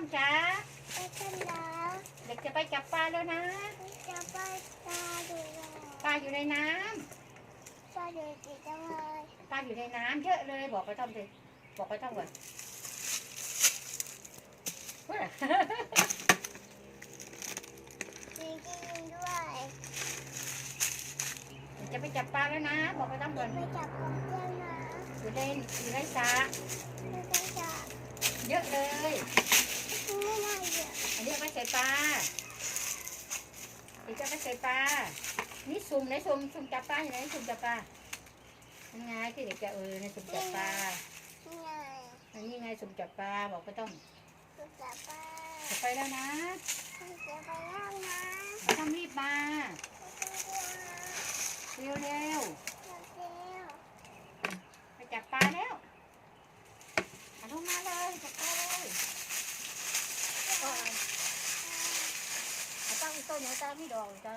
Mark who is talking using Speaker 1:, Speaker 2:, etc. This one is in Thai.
Speaker 1: มจ๋า
Speaker 2: ไปกันแล้ว
Speaker 1: เด็กจะไปจับปลาแล้วนะ
Speaker 2: จะไปตาดูแล
Speaker 1: ปลาอยู่ในน้
Speaker 2: ตาดูดีจังเลยำ
Speaker 1: ปลาอยู่ในน้ำเยอะเลยบอกไปต้อมเลยบอกไปต้อมก่อนว่า
Speaker 2: จริงจริงด้วย
Speaker 1: จะไปจับปลาแล้วนะ บอกไปต้อมก่อน
Speaker 2: ไปจับของเพื่อนนะ
Speaker 1: อยู่ในอยู่ในสระ
Speaker 2: ไม่ต้องจับ
Speaker 1: เยอะเลย ส่ปลาเดี๋ยวจะไปใส่ปลา นี่ซุ่มไหนซุ่มซุ่มจับปลาอยู่ไหนซุ่มจับปลายังไงที่เด็กจะเออในซุ่มจับปลาอันนี้ไงซุ่มจับปลาบอกไปต้อม
Speaker 2: จะจับไป
Speaker 1: จะไปแล้วนะ
Speaker 2: จะไปแล้วนะ
Speaker 1: ต้องรีบมา
Speaker 2: เร็ว
Speaker 1: เร็วไปจับปลาแล้วเอาลงมาเลยจับปลาเลย้ามีต้นหนึ่งตั้งไม่ดอกจ้ะ